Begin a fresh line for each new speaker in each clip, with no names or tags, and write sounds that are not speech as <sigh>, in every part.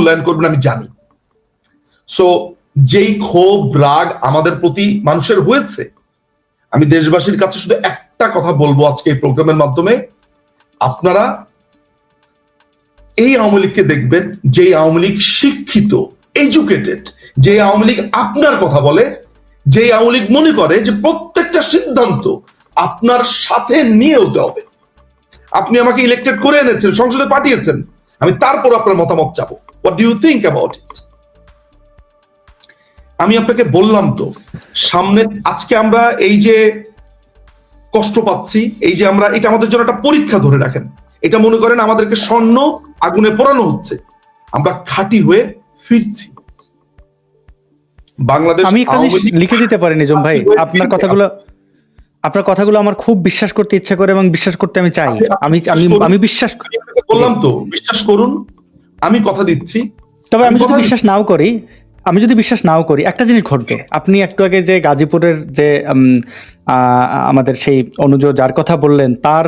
মূল্যায়ন করবেন, আমি জানি। সো যেই ক্ষোভ, রাগ আমাদের প্রতি মানুষের হয়েছে, আমি দেশবাসীর কাছে শুধু একটা কথা বলব আজকে এই প্রোগ্রামের মাধ্যমে। আপনারা এই আওয়ামী লীগকে দেখবেন যে আওয়ামী লীগ শিক্ষিত এডুকেটেড যে আওয়ামী লীগ আপনার কথা বলে যে আওয়ামী লীগ মনে করে যে প্রত্যেকটা সিদ্ধান্ত আপনার সাথে নিয়ে হতে হবে। আপনি আমাকে ইলেক্টেড করে এনেছেন, সংসদে পাঠিয়েছেন আমি তারপর আপনার মতামত চাবো। What do you think about it আমি আপনাকে বললাম তো সামনে আজকে আমরা এই যে কষ্ট পাচ্ছি এই যে আমরা এটা আমাদের জন্য একটা পরীক্ষা ধরে রাখেন। এটা মনে করেন আমাদেরকে স্বর্ণ আগুনে পোড়ানো হচ্ছে। আমরা খাঁটি হয়ে ফিরছি। বাংলাদেশ
আমি একটা লিখে দিতে পারি নিজম ভাই।
আপনি
আপনার কথাগুলো আপনার কথাগুলো আমার খুব বিশ্বাস করতে ইচ্ছা করে এবং বিশ্বাস করতে আমি চাই। আমি আমি। আমি বিশ্বাস
বললাম তো বিশ্বাস করুন আমি কথা দিচ্ছি।
তবে
আমি
যদি বিশ্বাস নাও করি আমি যদি বিশ্বাস নাও করি একটা জিনিস ঘটবে। আপনি একটু আগে যে গাজীপুরের যে আমাদের সেই অনুজ যার কথা বললেন তার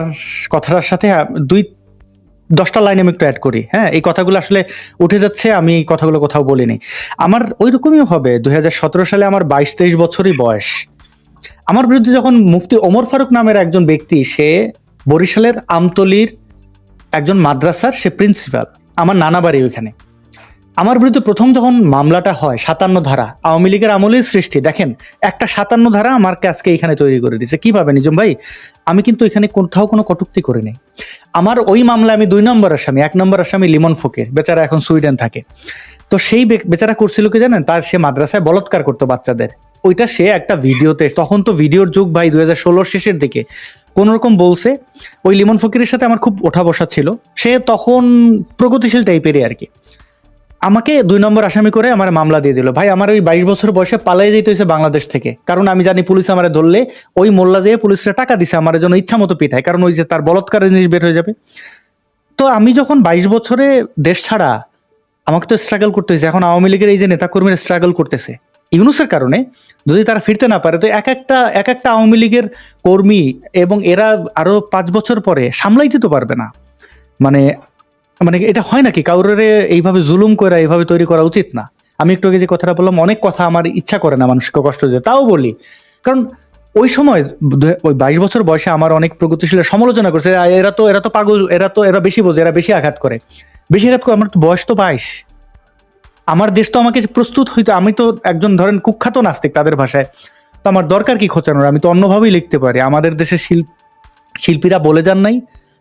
কথাটার সাথে দুই দশটা লাইন আমি একটু অ্যাড করি হ্যাঁ? এই কথাগুলো আসলে উঠে যাচ্ছে আমি এই কথাগুলো কোথাও বলিনি। আমার ওই রকমই হবে দুই হাজার সতেরো সালে আমার বাইশ তেইশ বছরই বয়স। আমার বিরুদ্ধে যখন মুফতি ওমর ফারুক নামের একজন ব্যক্তি সে বরিশালের আমতলির একজন মাদ্রাসার সে প্রিন্সিপাল আমার নানা বাড়ি ওইখানে। আমার বিরুদ্ধে প্রথম যখন মামলাটা হয়, সাতান্ন ধারা, আওয়ামী লীগের আমলের সৃষ্টি, দেখেন, একটা সাতান্ন ধারা আমার আজকে এখানে তৈরি করে দিয়েছে। কীভাবে নিজম ভাই? আমি কিন্তু এখানে কোথাও কোনো কটুক্তি করিনি আমার ওই মামলায় আমি দুই নম্বর আসামি, এক নম্বর আসামি লিমন ফকির বেচারা এখন সুইডেন থাকে। তো সেই বেচারা করছিল কি জানেন? তার সে মাদ্রাসায় বলৎকার করতো বাচ্চাদের। ওইটা সে একটা ভিডিওতে, তখন তো ভিডিওর যুগ ভাই, দুই হাজার ষোলোর শেষের দিকে। কোন রকম বলছে, ওই লিমন ফকিরের সাথে আমার খুব ওঠা বসা ছিল। সে তখন প্রগতিশীল টাইপেরই আর কি। আমাকে দুই নম্বর আসামি করে আমার মামলা দিয়ে দিল। ভাই, আমার ওই বাইশ বছর বয়সে পালাই যেতে হয়েছে বাংলাদেশ থেকে। কারণ আমি জানি পুলিশ আমার ধরলে ওই মোল্লা যেয়ে পুলিশরা টাকা দিছে, আমার জন্য ইচ্ছা মতো পিঠায় কারণ ওই যে তার বলৎকারের জিনিস বের হয়ে যাবে। তো আমি যখন বাইশ বছরে দেশ ছাড়া আমাকে তো স্ট্রাগল করতে হয়েছে এখন আওয়ামী লীগের এই যে নেতাকর্মীরা স্ট্রাগল করতেছে, ইউনুসের কারণে যদি তারা ফিরতে না পারে তো এক একটা এক একটা আওয়ামী লীগের কর্মী এবং এরা আরও পাঁচ বছর পরে সামলাইতে তো পারবে না। মানে মানে এটা হয় নাকি? কাউরে এইভাবে জুলুম করে এইভাবে তৈরি করা উচিত না? আমি একটু আগে যে কথাটা বললাম অনেক কথা আমার ইচ্ছা করে না মানুষকে কষ্ট দিতে তাও বলি। কারণ ওই সময় ওই বাইশ বছর বয়সে আমার অনেক প্রগতিশীল সমালোচনা করছে "আ, এরা তো এরা তো পাগল এরা তো এরা বেশি বোঝে এরা বেশি আঘাত করে। বেশি আঘাত করে আমার তো বয়স তো বাইশ। আমার দেশ তো আমাকে প্রস্তুত হইতো, আমি তো একজন ধরেন কুখ্যাত নাস্তিক তাদের ভাষায়। তো আমার দরকার কি খোঁচানোর? আমি তো অন্যভাবেই লিখতে পারি। আমাদের দেশের শিল্প শিল্পীরা বলে যান নাই,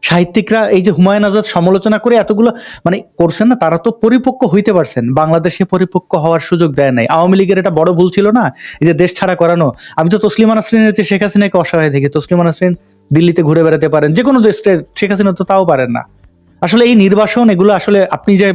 সাহিত্যিকরা এই যে হুমায়ুন আজাদ সমালোচনা করে এতগুলো মানে করছেন না, তারা তো পরিপক্ক হইতে পারছেন। বাংলাদেশে পরিপক্ক হওয়ার সুযোগ দেয় নাই। আওয়ামী লীগের এটা বড় ভুল ছিল না? এই যে দেশ ছাড়া করানো। আমি তো তসলিমা নাসরিনের চেয়ে শেখ হাসিনাকে অসহায় দেখি। তসলিমা নাসরিন দিল্লিতে ঘুরে বেড়াতে পারেন। যে কোনো দেশ শেখ হাসিনা তো তাও পারেন না। আসলে এই নির্বাসন, এগুলো আসলে আপনি যে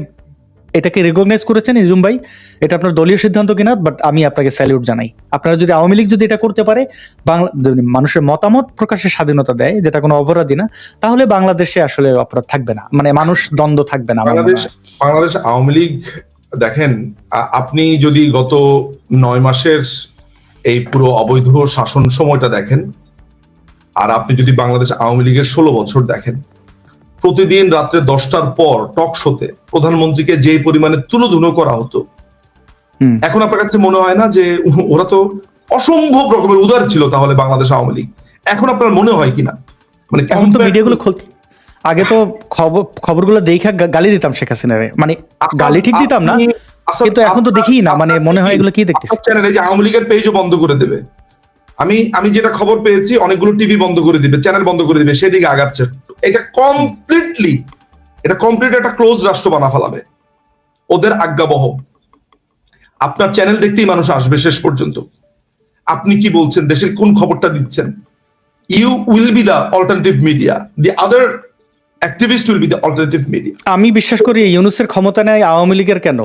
এটাকে রেকগনাইজ করেছেন ইজুম ভাই এটা আপনার দলীয় সিদ্ধান্ত কিনা বাট আমি আপনাকে স্যালিউট জানাই আপনারা যদি আওয়ামী লীগ যদি এটা করতে পারে বাংলা মানুষের মতামত প্রকাশের স্বাধীনতা দেয় যেটা কোনো অপরাধী না তাহলে বাংলাদেশে আসলে অপরাধ থাকবে না মানে মানুষ দ্বন্দ্ব থাকবে না
বাংলাদেশ। বাংলাদেশ আওয়ামী লীগ দেখেন আপনি যদি গত নয় মাসের এই পুরো অবৈধ শাসন সময়টা দেখেন আর আপনি যদি বাংলাদেশ আওয়ামী লীগের ষোলো বছর দেখেন প্রতিদিন রাত্রে দশটার পর টক শোতে প্রধানমন্ত্রীকে যে পরিমাণে তুলোধুনো করা হতো এখন আপনার কাছে মনে হয় না যে ওরা তো অসম্ভব রকমের উদার ছিল তাহলে বাংলাদেশ আওয়ামী লীগ? এখন আপনার মনে হয় কিনা? মানে
এখন তো মিডিয়াগুলো খুলতে আগে তো খবর খবরগুলো দেখে গালি দিতাম শেখ হাসিনারে। মানে গালি ঠিক দিতাম না
আসাদ,
কিন্তু এখন তো দেখি না মানে মনে হয় এগুলো কি দেখতেছি?
চ্যানেলে যে আওয়ামী লীগের পেজও বন্ধ করে দেবে। আমি আমি যেটা খবর পেয়েছি অনেকগুলো টিভি বন্ধ করে দিবে চ্যানেল বন্ধ করে দিবে সেদিকে আগাচ্ছে। এটা কমপ্লিটলি এটা কমপ্লিট একটা ক্লোজ রাষ্ট্র বানা ফেলাবে। ওদের আজ্ঞাবহ। আপনার চ্যানেল দেখতেই মানুষ আসবে শেষ পর্যন্ত। আপনি কি বলছেন? দেশের কোন খবরটা দিচ্ছেন? You will be the alternative media the other activist will be the alternative media
আমি বিশ্বাস করি ইউনুসের ক্ষমতা নেই আওয়ামী লীগের কেন?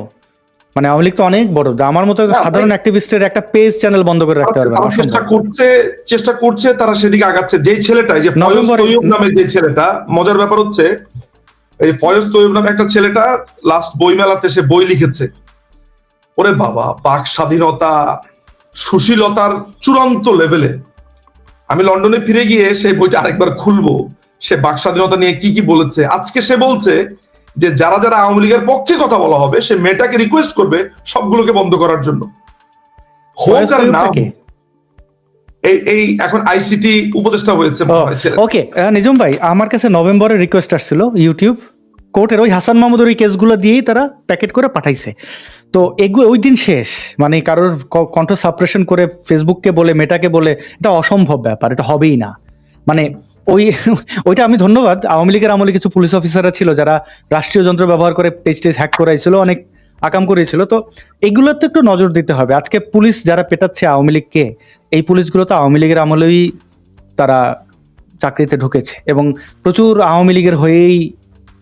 মানে আওয়ামী লীগ তো অনেক বড় আমার মতো সাধারণ অ্যাক্টিভিস্টের একটা পেজ চ্যানেল বন্ধ করে রাখতে পারবে
চেষ্টা করছে চেষ্টা করছে তারা সেদিকে আগাচ্ছে। ছেলেটা যে নামে যে ছেলেটা মজার ব্যাপার হচ্ছে এই তৈয়ব নামে একটা ছেলেটা লাস্ট বই মেলাতে সে বই লিখেছে। ওরে বাবা বাক স্বাধীনতা সুশীলতার চূড়ান্ত লেভেলে আমি লন্ডনে ফিরে গিয়ে সেই বইটা আরেকবার খুলবো। সে বাক স্বাধীনতা নিয়ে কি কি বলেছে? আজকে সে বলছে যে যারা যারা আওয়ামী লীগের পক্ষে কথা বলা হবে সে মেয়েটাকে রিকোয়েস্ট করবে সবগুলোকে বন্ধ করার জন্য। হোক আর না এই এই এখন আইসিটি উপদেষ্টা হয়েছে
ওকে নিজম ভাই আমার কাছে নভেম্বরের রিকোয়েস্ট আসছিল ইউটিউব কোর্টের ওই হাসান মাহমুদের ওই কেসগুলো দিয়েই তারা প্যাকেট করে পাঠাইছে। তো এগুলো ওই দিন শেষ মানে কারোর কণ্ঠ সাপ্রেশন করে ফেসবুককে বলে মেটাকে বলে এটা অসম্ভব ব্যাপার এটা হবেই না। মানে ওই ওইটা আমি ধন্যবাদ। আওয়ামী লীগের আমলে কিছু পুলিশ অফিসাররা ছিল যারা রাষ্ট্রীয় যন্ত্র ব্যবহার করে পেজ টেজ হ্যাক করাইছিল অনেক আকাম করেছিল তো এগুলোর তো একটু নজর দিতে হবে। আজকে পুলিশ যারা পেটাচ্ছে আওয়ামী লীগকে এই পুলিশগুলো তো আওয়ামী লীগের আমলেই তারা চাকরিতে ঢুকেছে এবং প্রচুর আওয়ামী লীগের হয়েই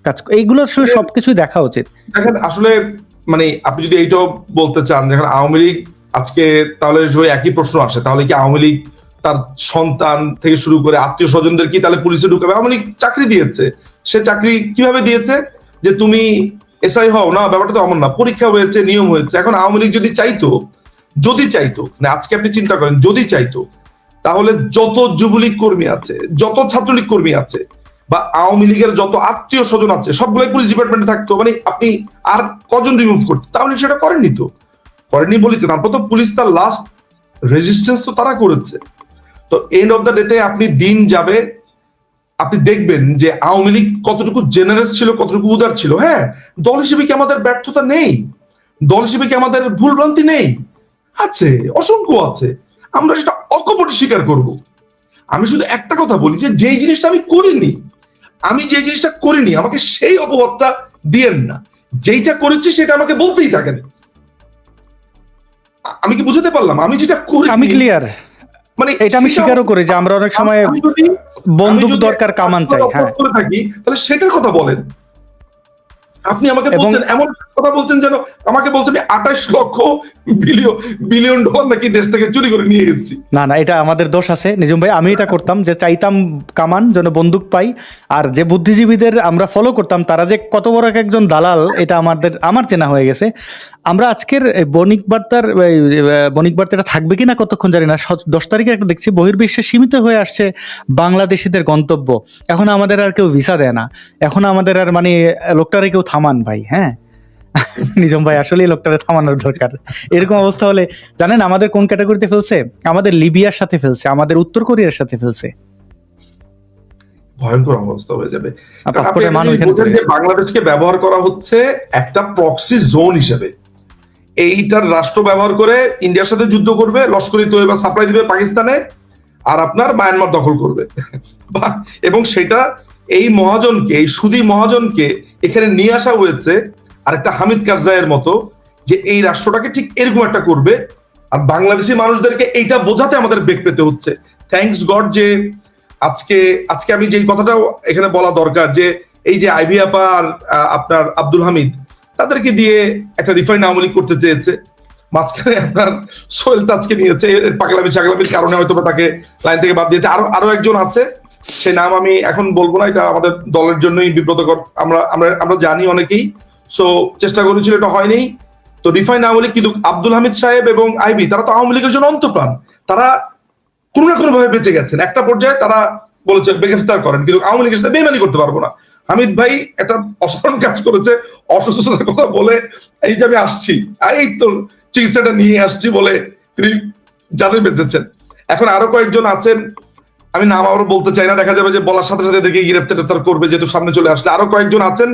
কাজ এইগুলো আসলে সবকিছুই দেখা উচিত।
দেখেন আসলে মানে আপনি যদি এইটাও বলতে চান যখন আওয়ামী লীগ আজকে তাহলে একই প্রশ্ন আসে তাহলে কি আওয়ামী লীগ তার সন্তান থেকে শুরু করে আত্মীয় স্বজনদের কি তাহলে পুলিশে ঢুকাবে? আওয়ামী চাকরি দিয়েছে। সে চাকরি কীভাবে দিয়েছে? যে তুমি এসআই হও না, ব্যাপারটা তো এমন না। পরীক্ষা হয়েছে, নিয়ম হয়েছে। এখন আওয়ামী লীগ যদি চাইতো যদি চাইতো না আজকে আপনি চিন্তা করেন, যদি চাইতো, তাহলে যত যুবলীগ কর্মী আছে, যত ছাত্রলীগ কর্মী আছে, বা আওয়ামী লীগের যত আত্মীয় স্বজন আছে, সবগুলাই পুলিশ ডিপার্টমেন্টে থাকতো মানে আপনি আর কজন রিমুভ করতে তাহলে সেটা করেননি তো। করেননি বলিতে তারপর তো পুলিশ তার লাস্ট রেজিস্ট্যান্স তো তারা করেছে। তো এন্ড অফ দ্য ডেতে আপনি দিন যাবে, আপনি দেখবেন যে আওয়ামী লীগ কতটুকু জেনারেস ছিল, কতটুকু উদার ছিল হ্যাঁ? দল হিসেবে কি আমাদের ব্যর্থতা নেই? দল হিসেবে কি আমাদের ভুলভ্রান্তি নেই? আছে, অসংখ্য আছে। আমরা সেটা অকপটে স্বীকার করব। আমি শুধু একটা কথা বলি যে যেই জিনিসটা আমি করিনি, আমি যে জিনিসটা করিনি, আমাকে সেই অপবাদটা দিয়েন না। যেইটা করেছি সেটা আমাকে বলতেই থাকেন। আমি কি বুঝাতে পারলাম? আমি যেটা করি
আমি ক্লিয়ার
মানে
এটা আমি স্বীকারও করি যে আমরা অনেক সময় বন্দুক দরকার কামান চাই হ্যাঁ।
থাকি তাহলে সেটার কথা বলেন। আপনি আমাকে বলছেন এমন কথা বলছেন যেন আমাকে বলছেন আঠাশ লক্ষ বিলিয়ন বিলিয়ন ডলার নাকি দেশ থেকে চুরি করে নিয়ে গেছি
না না এটা আমাদের দোষ আছে। নিজম ভাই আমি এটা করতাম যে চাইতাম কামান যেন বন্দুক পাই। আর যে বুদ্ধিজীবীদের আমরা ফলো করতাম তারা যে কত বড় এক একজন দালাল এটা আমাদের আমার চেনা হয়ে গেছে। আমরা আজকের বণিক বার্তার বণিক বার্তাটা থাকবে কি না কতক্ষণ জানি না। দশ তারিখে একটা দেখছি বহির্বিশ্বে সীমিত হয়ে আসছে বাংলাদেশিদের গন্তব্য। এখন আমাদের আর কেউ ভিসা দেয় না। এখন আমাদের আর মানে লোকটারে কেউ থামান ভাই হ্যাঁ? <laughs> নিজম ভাই আসলে লোকটারে থামানোর দরকার। এরকম অবস্থা হলে জানেন আমাদের কোন ক্যাটাগরিতে ফেলছে? আমাদের লিবিয়ার সাথে ফেলছে আমাদের উত্তর কোরিয়ার সাথে ফেলছে।
ভয়ঙ্কর অবস্থা হয়ে যাবে। বাংলাদেশকে ব্যবহার করা হচ্ছে একটা প্রক্সি জোন হিসেবে এইটার রাষ্ট্র ব্যবহার করে ইন্ডিয়ার সাথে যুদ্ধ করবে, লস্করি তৈবা সাপ্লাই দিবে পাকিস্তানে, আর আপনার মায়ানমার দখল করবে। <laughs> এবং সেটা এই মহাজনকে, এই সুদী মহাজনকে এখানে নিয়ে আসা হয়েছে আর একটা হামিদ কারজাইয়ের মতো, যে এই রাষ্ট্রটাকে ঠিক এরকম একটা করবে। আর বাংলাদেশি মানুষদেরকে এইটা বোঝাতে আমাদের বেগ পেতে হচ্ছে। থ্যাঙ্কস গড যে আজকে আজকে আমি যেই কথাটাও এখানে বলা দরকার, যে এই যে আইভি আপা আর আপনার আব্দুল হামিদ তাদেরকে দিয়ে একটা রিফাইন আওয়ামী করতে চেয়েছে। মাঝখানে আপনার সোহেল তাজকে নিয়েছে পাগলামি সাগলামির কারণে হয়তো তাকে লাইন থেকে বাদ দিয়েছে। আরও আরও একজন আছে, সে নাম আমি এখন বলব না, এটা আমাদের দলের জন্যই বিব্রতকর। আমরা আমরা আমরা জানি অনেকেই। সো চেষ্টা করেছিল, এটা হয়নি। তো রিফাইন আওয়ামী কিন্তু আব্দুল হামিদ সাহেব এবং আইবি, তারা তো আওয়ামী লীগের জন্য অন্তপ্রাণ। তারা কোনো না কোনো ভাবে বেঁচে গেছেন। একটা পর্যায়ে তারা বলেছে গ্রেফতার করেন, কিন্তু আওয়ামী লীগের সাথে বেমানি করতে পারব না। হামিদ ভাই একটা অসাধারণ কাজ করেছে, অসুস্থতার কথা বলে, এই যে আমি আসছি, এই তো চিকিৎসাটা নিয়ে আসছি বলে তিনি জানে বেঁচেছেন এখন আরও কয়েকজন আছেন, আমি নাম আরও বলতে চাই না, দেখা যাবে যে বলার সাথে সাথে দেখে গ্রেফতার করবে, যেহেতু সামনে চলে আসলে। আরও কয়েকজন আছেন,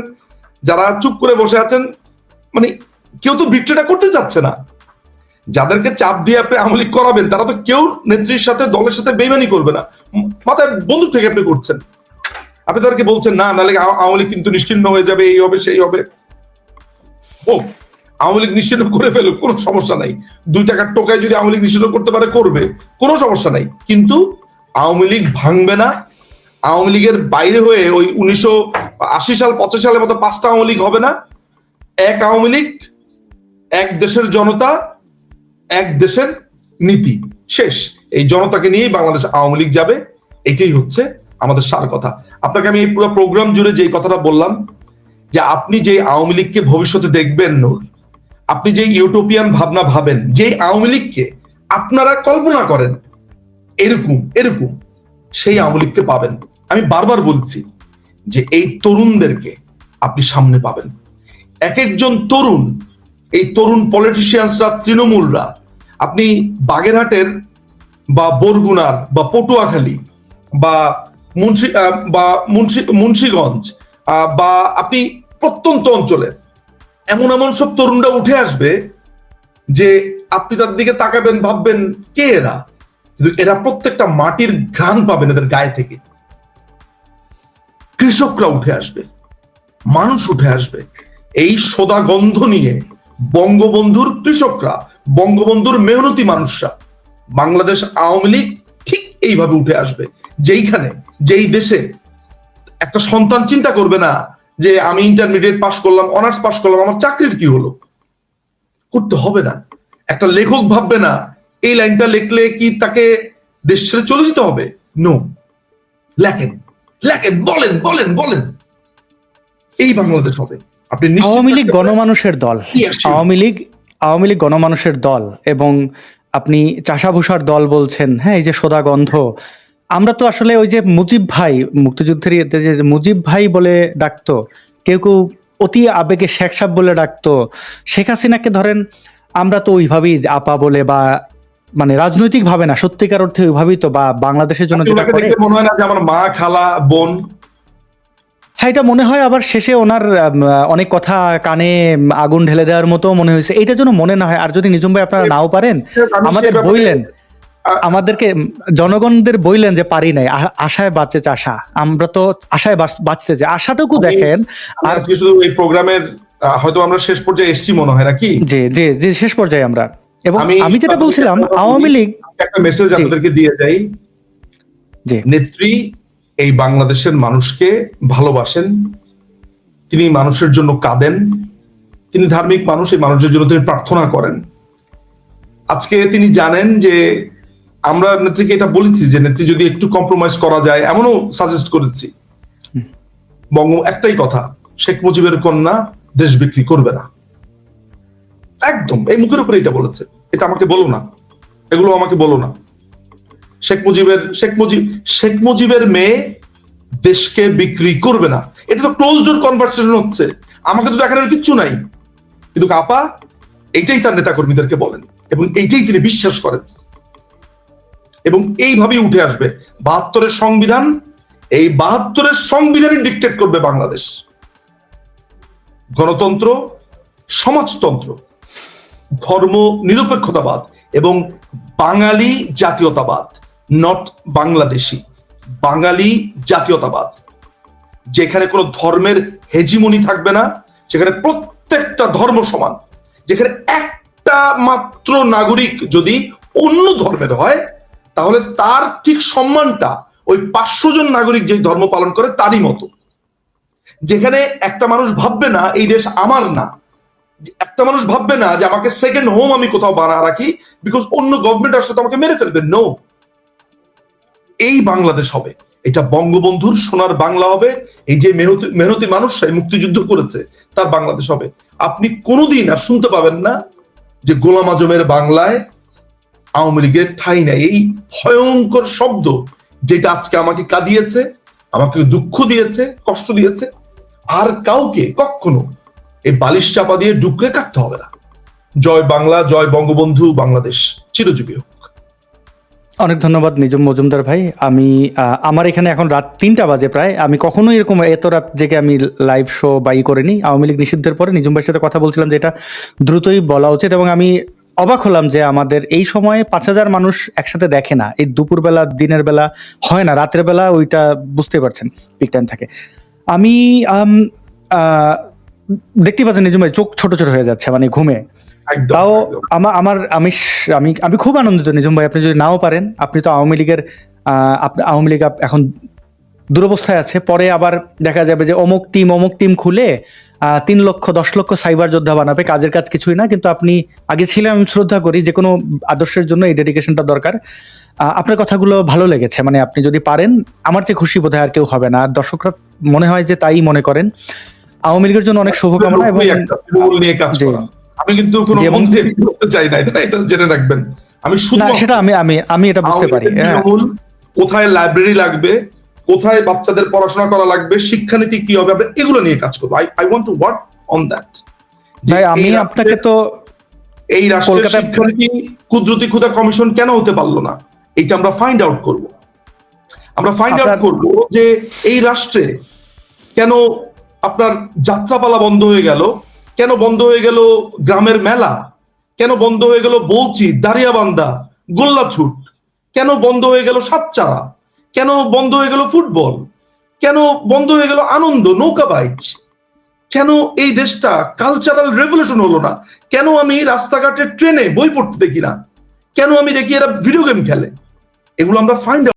যারা চুপ করে বসে আছেন মানে কেউ তো বিক্রিটা করতে চাচ্ছে না। যাদেরকে চাপ দিয়ে আপনি আওয়ামী লীগ করাবেন, তারা তো কেউ নেত্রীর সাথে, দলের সাথে বেইমানি করবে না। মাথায় বন্দুক থেকে আপনি করছেন। আপনি তাদেরকে বলছেন, না, নাহলে আও- আওয়ামী লীগ কিন্তু নিশ্চিন্ন হয়ে যাবে, এই হবে, সেই হবে। ও, আওয়ামী লীগ নিশ্চিন্ন করে ফেলুক, কোনো সমস্যা নাই। দুই টাকার টোকায় যদি আওয়ামী লীগ নিশ্চিন্ন করতে পারে, করবে, কোনো সমস্যা নাই। কিন্তু আওয়ামী লীগ ভাঙবে না। আওয়ামী লীগের বাইরে হয়ে ওই উনিশশো আশি সাল, পঁচাশি সালের মতো পাঁচটা আওয়ামী লীগ হবে না। এক আওয়ামী লীগ, এক দেশের জনতা, এক দেশের নীতি। শেষ। এই জনতাকে নিয়েই বাংলাদেশ আওয়ামী লীগ যাবে। এটাই হচ্ছে আমাদের সার কথা। আপনাকে আমি এই পুরো প্রোগ্রাম জুড়ে যে কথাটা বললাম, যে আপনি যে আওয়ামী লীগকে ভবিষ্যতে দেখবেন, নূর, আপনি যে ইউটোপিয়ান ভাবনা ভাবেন যে আওয়ামী লীগকে আপনারা কল্পনা করেন, এরকম এরকম, সেই আওয়ামী লীগকে পাবেন। আমি বারবার বলছি যে এই তরুণদেরকে আপনি সামনে পাবেন। এক একজন তরুণ, এই তরুণ পলিটিশিয়ানসরা তৃণমূলরা, আপনি বাগেরহাটের বা বরগুনার বা পটুয়াখালী বা মুন্সি বা মুন্সি, মুন্সিগঞ্জ বা আপনি প্রত্যন্ত অঞ্চলের এমন এমন সব তরুণরা উঠে আসবে যে আপনি তার দিকে তাকাবেন, ভাববেন কে এরা? এরা প্রত্যেকটা মাটির ঘ্রাণ পাবেন এদের গায়ে থেকে। কৃষকরা উঠে আসবে, মানুষ উঠে আসবে। এই সোদা গন্ধ নিয়ে বঙ্গবন্ধুর কৃষকরা, বঙ্গবন্ধুর মেহনতি মানুষরা বাংলাদেশ আওয়ামী লীগ ঠিক এইভাবে উঠে আসবে। যেইখানে যেই দেশে একটা সন্তান চিন্তা করবে না যে আমি ইন্টারমিডিয়েট পাশ করলাম অনার্স পাশ করলাম আমার চাকরির কি হলো? করতে হবে না। একটা লেখক ভাববে না এই লাইনটা লিখলে কি তাকে দেশ ছেড়ে চলে যেতে হবে? নো লেখেন লেখেন বলেন বলেন বলেন। এই বাংলাদেশ হবে। আপনি
আওয়ামী লীগ গণমানুষের দল। আওয়ামী লীগ আওয়ামী লীগ গণমানুষের দল এবং আপনি চাষাভূষার দল বলছেন হ্যাঁ এই যে সোদা গন্ধ আমরা তো আসলে ওই যে মুজিব ভাই মুক্তিযুদ্ধের যে মুজিব ভাই বলে ডাকতো কেউ কেউ অতি আবেগে শেখ সাহেব বলে ডাকতো শেখ হাসিনাকে ধরেন আমরা তো ওইভাবেই আপা বলে বা মানে রাজনৈতিক ভাবে না সত্যিকার অর্থে ওইভাবেই তো বা বাংলাদেশের জন্য যেটা করে।
মনে হয় না যে আমার মা খালা বোন?
হ্যাঁ এটা মনে হয় আবার শেষে ওনার অনেক কথা কানে আগুন ঢেলে দেওয়ার মতো মনে হয়েছে। এটা যেন মনে না হয়। আর যদি নিজম ভাই আপনারা নাও পারেন আমাদের বইলেন। আমাদেরকে জনগণদের বইলেন যে পারি নাই আশায় বাঁচে চাষা আমরা তো আশায় বাঁচ- বাঁচতে যে আশাটুকু দেখেন
আর শুধু এই প্রোগ্রামের হয়তো আমরা শেষ পর্যায়ে এসছি মনে হয় নাকি?
যে যে যে শেষ পর্যায়ে আমরা। এবং
আমি-
যেটা বলছিলাম আওয়ামী লীগ
একটা মেসেজ
জি।
আপনাদেরকে দিয়ে যাই।
জি।
নেত্রী এই বাংলাদেশের মানুষকে ভালোবাসেন তিনি মানুষের জন্য কাঁদেন তিনি ধার্মিক মানুষ এই মানুষের জন্য তিনি প্রার্থনা করেন। আজকে তিনি জানেন যে আমরা নেত্রীকে এটা বলেছি যে নেত্রী যদি একটু কম্প্রোমাইজ করা যায়, এমনও সাজেস্ট করেছি। বঙ্গ একটাই কথা, শেখ মুজিবের কন্যা দেশ বিক্রি করবে না। একদম, এই মুখের উপরে এটা বলেছে। এটা আমাকে বলো না। এগুলো আমাকে বলো না। শেখ মুজিবের, শেখ মুজিব শেখ মুজিবের মেয়ে দেশকে বিক্রি করবে না। এটা তো ক্লোজ ডোর কনভারসেশন হচ্ছে। আমাকে তো দেখানোর কিচ্ছু নাই। কিন্তু আপা, এইটাই তার নেতা কর্মীদেরকে বলেন। এবং এইটাই তিনি বিশ্বাস করেন। এবং এইভাবেই উঠে আসবে। বাহাত্তরের সংবিধান, এই বাহাত্তরের সংবিধানই ডিকটেট করবে বাংলাদেশ। গণতন্ত্র, সমাজতন্ত্র, ধর্ম নিরপেক্ষতাবাদ এবং বাঙালি জাতীয়তাবাদ নট বাংলাদেশি, বাঙালি জাতীয়তাবাদ। যেখানে কোনো ধর্মের হেজিমনি থাকবে না, সেখানে প্রত্যেকটা ধর্ম সমান। যেখানে একটা মাত্র নাগরিক যদি অন্য ধর্মের হয় তাহলে তার ঠিক সম্মানটা ওই পাঁচশো জন নাগরিক যে ধর্ম পালন করে তারই মতো। যেখানে একটা মানুষ ভাববে না, এই দেশ আমার না। একটা মানুষ ভাববে না যে আমাকে সেকেন্ড হোম আমি কোথাও বানা রাখি বিকজ অন্য গভর্নমেন্ট আসলে আমাকে মেরে ফেলবে। নো এই বাংলাদেশ হবে। এটা বঙ্গবন্ধুর সোনার বাংলা হবে। এই যে মেহনতি মেহনতি মানুষরাই মুক্তিযুদ্ধ করেছে, তার বাংলাদেশ হবে। আপনি কোনোদিন আর শুনতে পাবেন না যে গোলাম আজমের বাংলায় আওয়ামী লীগের ঠাই নাই। এই ভয়ঙ্কর শব্দ যেটা আজকে আমাকে কাঁদিয়েছে, আমাকে দুঃখ দিয়েছে, কষ্ট দিয়েছে, আর কাউকে কখনো এই বালিশ চাপা দিয়ে ডুকরে কাটতে হবে না। জয় বাংলা, জয় বঙ্গবন্ধু, বাংলাদেশ। হোক।
অনেক ধন্যবাদ নিজম মজুমদার ভাই। আমি আমার এখানে এখন রাত তিনটা বাজে প্রায়। আমি কখনোই এরকম এত রাত জেগে আমি লাইভ শো বাই করিনি। আওয়ামী লীগ নিষিদ্ধের পরে নিজম ভাইয়ের সাথে কথা বলছিলাম যে এটা দ্রুতই বলা উচিত এবং আমি অবাক হলাম যে আমাদের এই সময়ে পাঁচ হাজার মানুষ একসাথে দেখে না। এই দুপুরবেলা দিনের বেলা হয় না রাতের বেলা ওইটা বুঝতে পারছেন পিক টাইম থাকে। আমি দেখতে পাচ্ছেন নিজম ভাই চোখ ছোট ছোট হয়ে যাচ্ছে মানে ঘুমে। তাও আমার আমার আমি আমি আমি খুব আনন্দিত নিজম ভাই আপনি যদি নাও পারেন আপনি তো আওয়ামী লীগের আহ, আওয়ামী লীগ এখন দুরবস্থায় আছে পরে আবার দেখা যাবে যে অমুক টিম অমুক টিম খুলে তিন লক্ষ দশ লক্ষ সাইবার যোদ্ধা বানাবে কাজের কাজ কিছুই না কিন্তু আপনি আগে ছিলেন আমি শ্রদ্ধা করি যে কোনো আদর্শের জন্য এই ডেডিকেশনটা দরকার। আপনার কথাগুলো ভালো লেগেছে মানে আপনি যদি পারেন আমার চেয়ে খুশি বোধ আর কেউ হবে না। আর দর্শকরা মনে হয় যে তাই মনে করেন। আওয়ামী লীগের জন্য অনেক শুভকামনা এবং
আমি কিন্তু কোনো চাই না এটা জেনে রাখবেন। আমি শুধু
সেটা আমি আমি আমি এটা বুঝতে পারি হ্যাঁ।
কোথায় লাইব্রেরি লাগবে কোথায় বাচ্চাদের পড়াশোনা করা লাগবে শিক্ষানীতি কি হবে আমরা এগুলো নিয়ে কাজ করব। I I want to work on that
ভাই আমি আপনাকে তো
এই রাষ্ট্রের শিক্ষানীতি কুদরতি ক্ষুদা কমিশন কেন হতে পারল না এটা আমরা ফাইন্ড আউট করব। আমরা ফাইন্ড আউট করব যে এই রাষ্ট্রে কেন আপনার যাত্রাপালা বন্ধ হয়ে গেল কেন বন্ধ হয়ে গেল গ্রামের মেলা কেন বন্ধ হয়ে গেল বৌচি দাঁড়িয়াবান্ধা গোল্লাছুট কেন বন্ধ হয়ে গেল সাতচারা? কেন বন্ধ হয়ে গেল ফুটবল? কেন বন্ধ হয়ে গেল আনন্দ, নৌকা বাইচ? কেন এই দেশটা কালচারাল রেভলিউশন হলো না? কেন আমি রাস্তাঘাটে ট্রেনে বই পড়তে দেখি না? কেন আমি দেখি এরা ভিডিও গেম খেলে? এগুলো আমরা ফাইন্ড